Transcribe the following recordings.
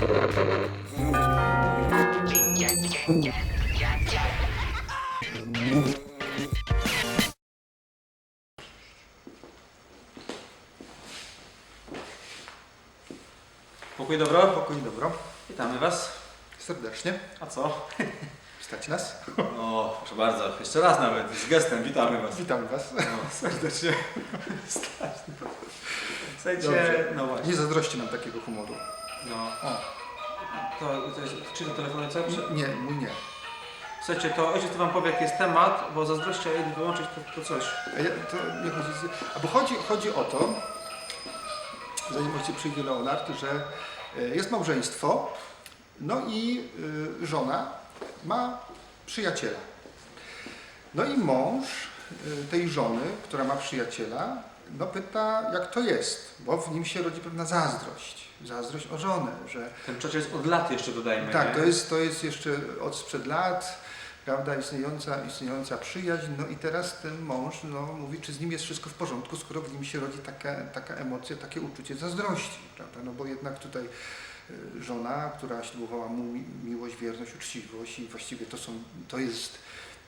Pokój dobro? Pokój dobro. Witamy Was. Serdecznie. A co? Stać nas. O, proszę bardzo, jeszcze raz nawet, z gestem, witamy Was. Witamy Was. No, serdecznie. Słuchajcie, Dobrze. no właśnie. Nie zazdrości nam takiego humoru. No, O, to, to jest, czy to telefon co? Nie, mój nie. Słuchajcie, to ojciec to Wam powie, jaki jest temat, bo zazdrości, a jeden wyłączyć to, to coś. A ja, to nie chodzi, z- a bo chodzi, chodzi o to, zanim ojciec przyjdzie Leonard, że e, jest małżeństwo, no i y, żona ma przyjaciela. No i mąż y, tej żony, która ma przyjaciela, no pyta, jak to jest, bo w nim się rodzi pewna zazdrość. Zazdrość o żonę, że Ten przyjaciel jest od lat jeszcze dodajmy, Tak, nie? to jest, to jest jeszcze od sprzed lat, prawda, istniejąca, istniejąca przyjaźń, no i teraz ten mąż no, mówi, czy z nim jest wszystko w porządku, skoro w nim się rodzi taka, taka emocja, takie uczucie zazdrości, prawda, no bo jednak tutaj y, żona, która ślubowała mu mi- miłość, wierność, uczciwość i właściwie to są, to jest,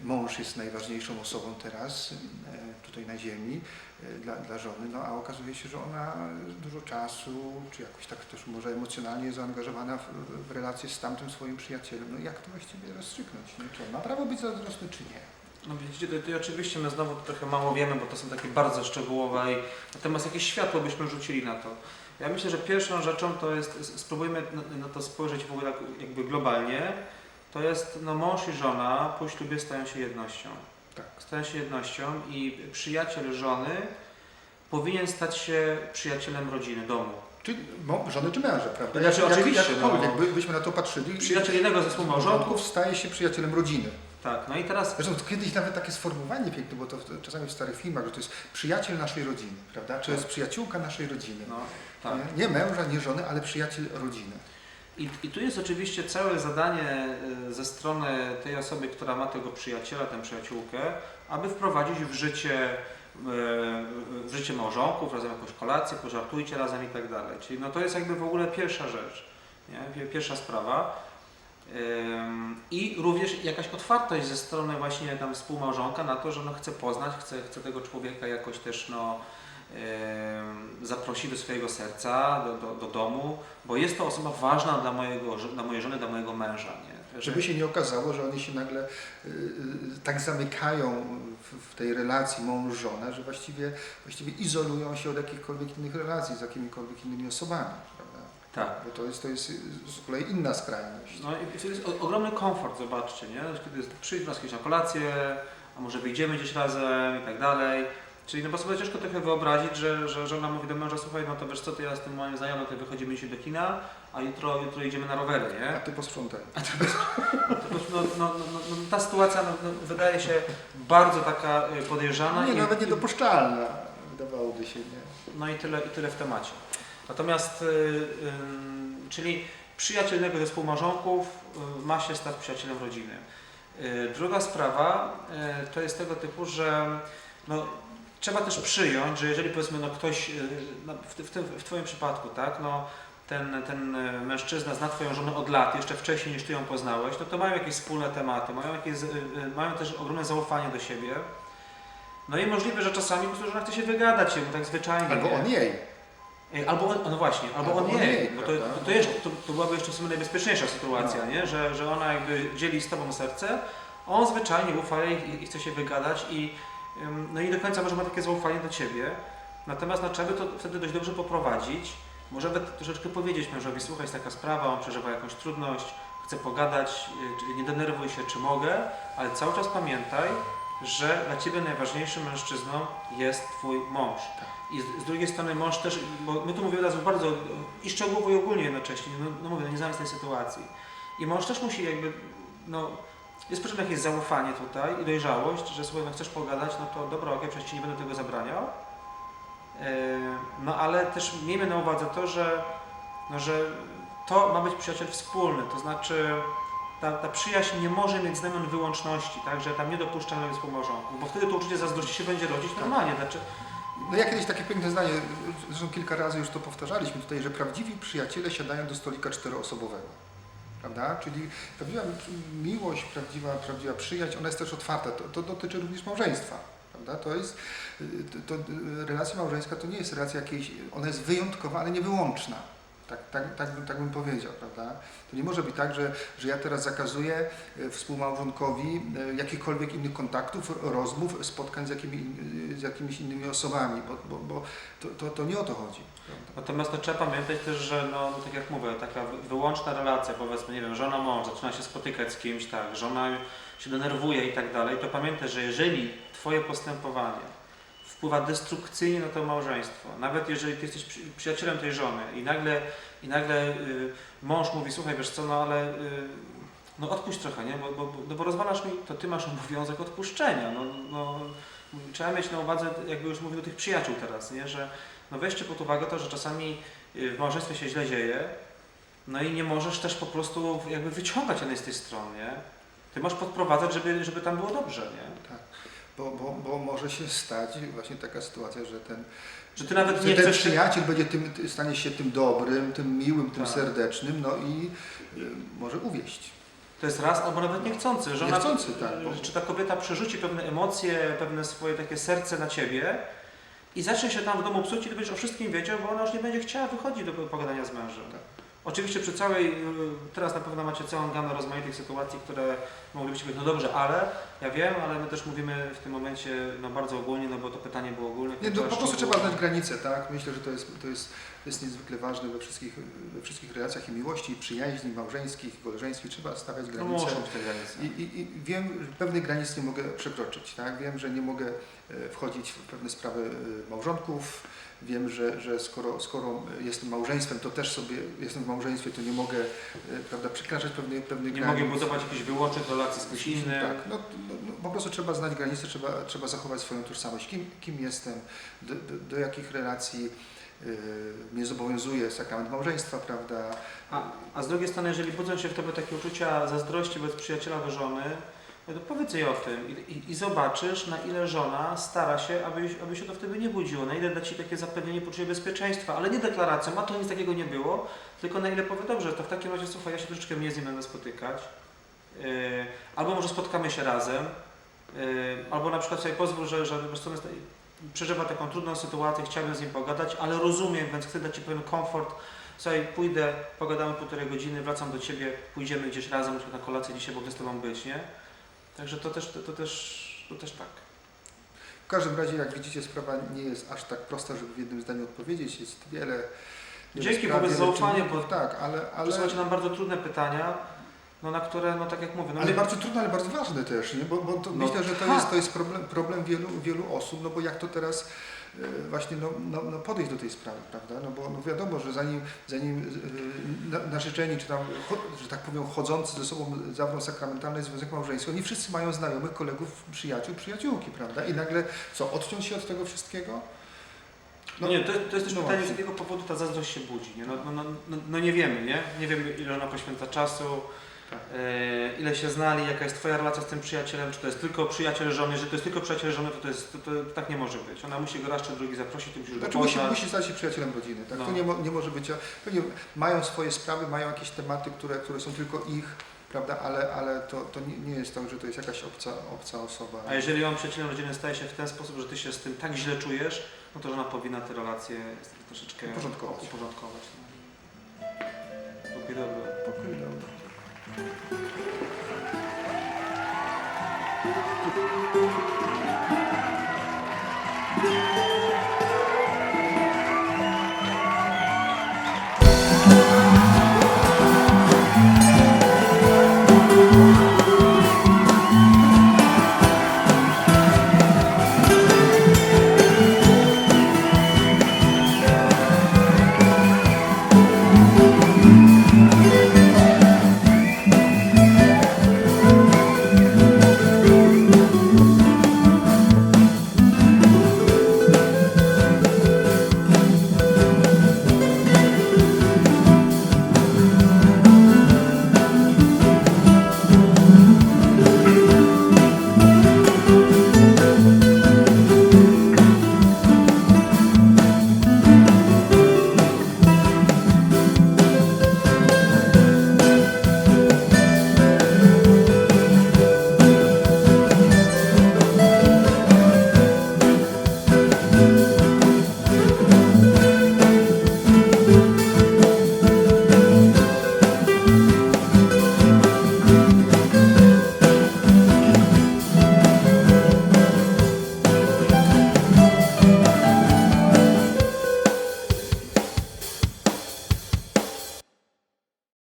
mąż jest najważniejszą osobą teraz e, tutaj na ziemi e, dla, dla żony, no a okazuje się, że ona dużo czasu, czy jakoś tak też może emocjonalnie jest zaangażowana w, w relacje z tamtym swoim przyjacielem. No jak to właściwie rozstrzygnąć? Nie? Czy on ma prawo być zazdrosny, czy nie? No widzicie, to, to oczywiście my znowu trochę mało wiemy, bo to są takie bardzo szczegółowe i natomiast jakieś światło byśmy rzucili na to. Ja myślę, że pierwszą rzeczą to jest, spróbujmy na, na to spojrzeć w ogóle tak jakby globalnie, to jest no mąż i żona po ślubie stają się jednością. Tak. Stają się jednością i przyjaciel żony powinien stać się przyjacielem rodziny, domu. Czy żony, czy męża, prawda? Znaczy, Jak- oczywiście, Jakkolwiek no. byśmy na to patrzyli, Przyjaciel jednego ze współmałżonków, małżonków staje się przyjacielem rodziny. tak, no i teraz Zresztą to kiedyś nawet takie sformułowanie piękne, bo to czasami w starych filmach, że to jest przyjaciel naszej rodziny, prawda? Czy jest przyjaciółka naszej rodziny. no, tak. Nie, nie męża, nie żony, ale przyjaciel rodziny. I, I tu jest oczywiście całe zadanie y, ze strony tej osoby, która ma tego przyjaciela, tę przyjaciółkę, aby wprowadzić w życie, y, w życie małżonków, razem jakąś kolację, pożartujcie razem i tak dalej. Czyli no to jest jakby w ogóle pierwsza rzecz, nie? Pie- pierwsza sprawa. I również jakaś otwartość ze strony właśnie tam współmałżonka na to, że no chce poznać, chce, chce tego człowieka jakoś też no, ym, zaprosić do swojego serca, do, do, do domu, bo jest to osoba ważna dla, mojego, dla mojej żony, dla mojego męża. Nie? Żeby się nie okazało, że oni się nagle y, y, tak zamykają w, w tej relacji mąż-żona, że właściwie, właściwie izolują się od jakichkolwiek innych relacji z jakimikolwiek innymi osobami, prawda? Tak. Bo to jest, to jest z kolei inna skrajność. No i to jest ogromny komfort, zobaczcie, nie? Kiedy do nas kiedyś na kolację, a może wyjdziemy gdzieś razem i tak dalej. Czyli no bo sobie ciężko trochę wyobrazić, że, że żona mówi do męża, słuchaj, no to wiesz co, to ja z tym moim znajomym tutaj wychodzimy dzisiaj do kina, a jutro, jutro idziemy na rowery, A nie? ty posprzątaj. No, no, no, no, no, ta sytuacja no, no, wydaje się bardzo taka y, podejrzana. Nie, i, nawet niedopuszczalna, wydawałoby się, nie? No i tyle, i tyle w temacie. Natomiast, y, czyli przyjaciel jednego ze współmałżonków y, ma się stać przyjacielem rodziny. Y, druga sprawa to jest tego typu, że no, trzeba też przyjąć, że jeżeli powiedzmy no, ktoś, y, no, w, w, tym, w Twoim przypadku, tak, no, ten, ten y, mężczyzna zna Twoją żonę od lat, jeszcze wcześniej niż Ty ją poznałeś, no to mają jakieś wspólne tematy, mają, jakieś, y, mają też ogromne zaufanie do siebie. No i możliwe, że czasami żona chce się wygadać jemu tak zwyczajnie. Albo nie? on jej. Ej, Albo on, no właśnie, albo, Albo on nie, jej, bo to, prawda? to, jeszcze, to, to byłaby jeszcze w sumie najbezpieczniejsza sytuacja, No. nie? Że, że ona jakby dzieli z Tobą serce, on zwyczajnie ufa jej i, i chce się wygadać i no i do końca może ma takie zaufanie do Ciebie, natomiast no, trzeba by to wtedy dość dobrze poprowadzić, może nawet troszeczkę powiedzieć mężowi, słuchaj, jest taka sprawa, on przeżywa jakąś trudność, chce pogadać, czy nie denerwuj się, czy mogę, ale cały czas pamiętaj, że dla Ciebie najważniejszym mężczyzną jest Twój mąż. I z, z drugiej strony mąż też, bo my tu mówimy teraz bardzo i szczegółowo i ogólnie jednocześnie, no, no mówię, no nie znając tej sytuacji. I mąż też musi jakby, no jest potrzebne jakieś zaufanie tutaj i dojrzałość, że słuchaj, no chcesz pogadać, no to dobra, okej, przecież Ci nie będę tego zabraniał. Yy, no ale też miejmy na uwadze to, że, no, że to ma być przyjaciel wspólny, to znaczy ta, ta przyjaźń nie może mieć znamion wyłączności, tak, że tam nie dopuszczamy współmałżonków, bo wtedy to uczucie zazdrości się będzie rodzić normalnie. Znaczy, No ja kiedyś takie piękne zdanie, zresztą kilka razy już to powtarzaliśmy tutaj, że prawdziwi przyjaciele siadają do stolika czteroosobowego. Prawda? Czyli prawdziwa miłość, prawdziwa, prawdziwa przyjaźń, ona jest też otwarta. To, to dotyczy również małżeństwa. Prawda? To jest, y, to, to, relacja małżeńska to nie jest relacja jakiejś, ona jest wyjątkowa, ale nie wyłączna. Tak, tak, tak, bym, tak bym powiedział, prawda? To nie może być tak, że, że ja teraz zakazuję e, współmałżonkowi e, jakichkolwiek innych kontaktów, rozmów, spotkań z, jakimi, z jakimiś innymi osobami, bo, bo, bo to, to, to nie o to chodzi. Prawda? Natomiast no, trzeba pamiętać też, że no, no, tak jak mówię, taka wy- wyłączna relacja, powiedzmy, nie wiem, żona mąż zaczyna się spotykać z kimś, tak, żona się denerwuje i tak dalej, to pamiętaj, że jeżeli Twoje postępowanie wpływa destrukcyjnie na to małżeństwo, nawet jeżeli Ty jesteś przy, przyjacielem tej żony i nagle, i nagle y, mąż mówi, słuchaj, wiesz co, no ale y, no odpuść trochę, nie, bo, bo, no bo rozwalasz mi, to Ty masz obowiązek odpuszczenia, no, no, trzeba mieć na uwadze, jakby już mówił do tych przyjaciół teraz, nie, że no weźcie pod uwagę to, że czasami y, w małżeństwie się źle dzieje, no i nie możesz też po prostu jakby wyciągać jednej z tej stron, nie? Ty masz podprowadzać, żeby, żeby tam było dobrze, nie? Tak. Bo, bo, bo może się stać właśnie taka sytuacja, że ten, Że ty nawet że nie ten chcesz... przyjaciel będzie tym, stanie się tym dobrym, tym miłym, tym Tak. serdecznym, no i y, może uwieść. To jest raz, albo nawet niechcący, że ona, Niechcący, tak, bo- Czy ta kobieta przerzuci pewne emocje, pewne swoje takie serce na ciebie i zacznie się tam w domu psuć i ty będziesz o wszystkim wiedział, bo ona już nie będzie chciała wychodzić do pogadania z mężem. Tak. Oczywiście przy całej, y, teraz na pewno macie całą gamę rozmaitych sytuacji, które moglibyście być, no dobrze, ale ja wiem, ale my też mówimy w tym momencie no bardzo ogólnie, no bo to pytanie było ogólne. Nie, no, po prostu trzeba znać granice, tak? Myślę, że to jest, to jest, to jest niezwykle ważne we wszystkich, we wszystkich relacjach i miłości, i przyjaźni, małżeńskich, koleżeńskich. Trzeba stawiać No granice. muszą te granice. I, i, I wiem, że pewnych granic nie mogę przekroczyć. Tak? Wiem, że nie mogę e, wchodzić w pewne sprawy e, małżonków. Wiem, że, że skoro, skoro jestem małżeństwem, to też sobie jestem w małżeństwie, to nie mogę e, prawda, przekraczać pewnych, pewnych Nie granic. mogę budować jakichś wyłącznych relacji z kimś innym. Tak, no, no, no, po prostu trzeba znać granice, trzeba, trzeba zachować swoją tożsamość. Kim, kim jestem, do, do, do jakich relacji mnie zobowiązuje sakrament małżeństwa, prawda? A, a z drugiej strony, jeżeli budzą się w tobie takie uczucia zazdrości wobec przyjaciela do żony, no to powiedz jej o tym i, i, i zobaczysz, na ile żona stara się, aby, aby się to w tobie nie budziło, na ile da ci takie zapewnienie poczucia bezpieczeństwa, ale nie deklaracją, a to nic takiego nie było, tylko na ile powie, dobrze, to w takim razie słuchaj, ja się troszeczkę mniej z nim będę spotykać, yy, albo może spotkamy się razem, yy, albo na przykład sobie pozwól, że, że po prostu przeżywa taką trudną sytuację, chciałbym z nim pogadać, ale rozumiem, więc chcę dać ci pewien komfort, Słuchaj, pójdę, pogadamy półtorej godziny, wracam do Ciebie, pójdziemy gdzieś razem, na kolację dzisiaj, bo chcę z Tobą być, nie? Także to też, to, to też, to też tak. W każdym razie, jak widzicie, sprawa nie jest aż tak prosta, żeby w jednym zdaniu odpowiedzieć. Jest wiele. wiele Dzięki spraw, wobec zaufania, czynników. Tak, ale, ale, nam bardzo trudne pytania, no na które, no tak jak mówię, no ale my- bardzo trudne, ale bardzo ważne też, nie? bo, bo to, No myślę, że to tak. jest, to jest problem, problem wielu, wielu osób, no bo jak to teraz e, właśnie no, no, no podejść do tej sprawy, prawda? No bo no wiadomo, że zanim, zanim e, na- narzeczeni, czy tam, że tak powiem, chodzący ze sobą zawrą sakramentalny związek małżeński, oni wszyscy mają znajomych, kolegów, przyjaciół, przyjaciółki, prawda? I nagle co, odciąć się od tego wszystkiego? no nie, to, to jest też no pytanie, z jakiego powodu ta zazdrość się budzi, nie? No, no, no, no, no nie wiemy, nie? Nie wiemy, ile ona poświęca czasu, ile się znali, jaka jest Twoja relacja z tym przyjacielem, czy to jest tylko przyjaciel żony, że to jest tylko przyjaciel żony, to, to, jest, to, to tak nie może być. Ona musi go raz czy drugi zaprosić, ty musisz Znaczy musi, musi stać się przyjacielem rodziny, tak? No. To nie, nie może być, pewnie mają swoje sprawy, mają jakieś tematy, które, które są tylko ich, prawda, ale, ale to, to nie, jest tak, że to jest jakaś obca, obca osoba. A jeżeli on przyjacielem rodziny staje się w ten sposób, że ty się z tym tak źle czujesz, no to żona powinna te relacje troszeczkę Uporządkować. uporządkować no. Pokój dobry. Pokój, dobra.